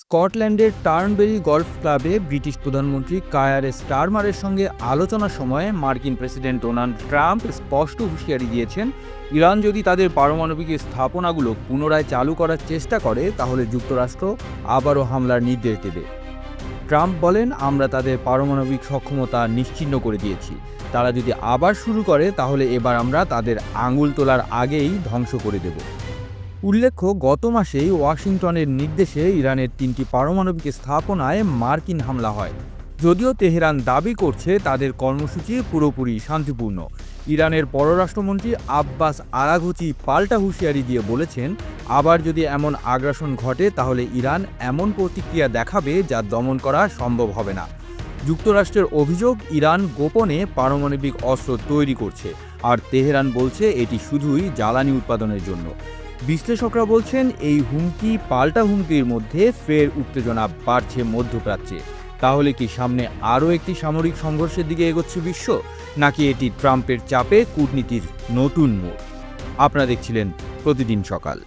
স্কটল্যান্ডের Turnberry golf ক্লাবে British প্রধানমন্ত্রী কায়ার স্টারমারের সঙ্গে আলোচনার সময় মার্কিন প্রেসিডেন্ট ডোনাল্ড ট্রাম্প স্পষ্ট হুঁশিয়ারি দিয়েছেন, ইরান যদি তাদের পারমাণবিক স্থাপনাগুলো পুনরায় চালু করার চেষ্টা করে, তাহলে যুক্তরাষ্ট্র আবারও হামলার নির্দেশ দেবে। ট্রাম্প বলেন, আমরা তাদের পারমাণবিক সক্ষমতা নিশ্চিহ্ন করে দিয়েছি। তারা যদি আবার শুরু করে, তাহলে এবার আমরা তাদের আঙুল তোলার আগেই ধ্বংস করে দেব। উল্লেখ্য, গত মাসেই ওয়াশিংটনের নির্দেশে ইরানের তিনটি পারমাণবিক স্থাপনায় মার্কিন হামলা হয়। যদিও তেহরান দাবি করছে, তাদের কর্মসূচি পুরোপুরি শান্তিপূর্ণ। ইরানের পররাষ্ট্রমন্ত্রী আব্বাস আরাঘুচি পাল্টা হুঁশিয়ারি দিয়ে বলেছেন, আবার যদি এমন আগ্রাসন ঘটে, তাহলে ইরান এমন প্রতিক্রিয়া দেখাবে যা দমন করা সম্ভব হবে না। যুক্তরাষ্ট্রের অভিযোগ, ইরান গোপনে পারমাণবিক অস্ত্র তৈরি করছে, আর তেহরান বলছে এটি শুধুই জ্বালানি উৎপাদনের জন্য। বিশ্লেষকরা বলছেন, এই হুমকি পাল্টা হুমকির মধ্যে ফের উত্তেজনা বাড়ছে মধ্যপ্রাচ্যে। তাহলে কি সামনে আরও একটি সামরিক সংঘর্ষের দিকে এগোচ্ছে বিশ্ব, নাকি এটি ট্রাম্পের চাপে কূটনীতির নতুন মোড়? আপনারা দেখছিলেন প্রতিদিন সকাল।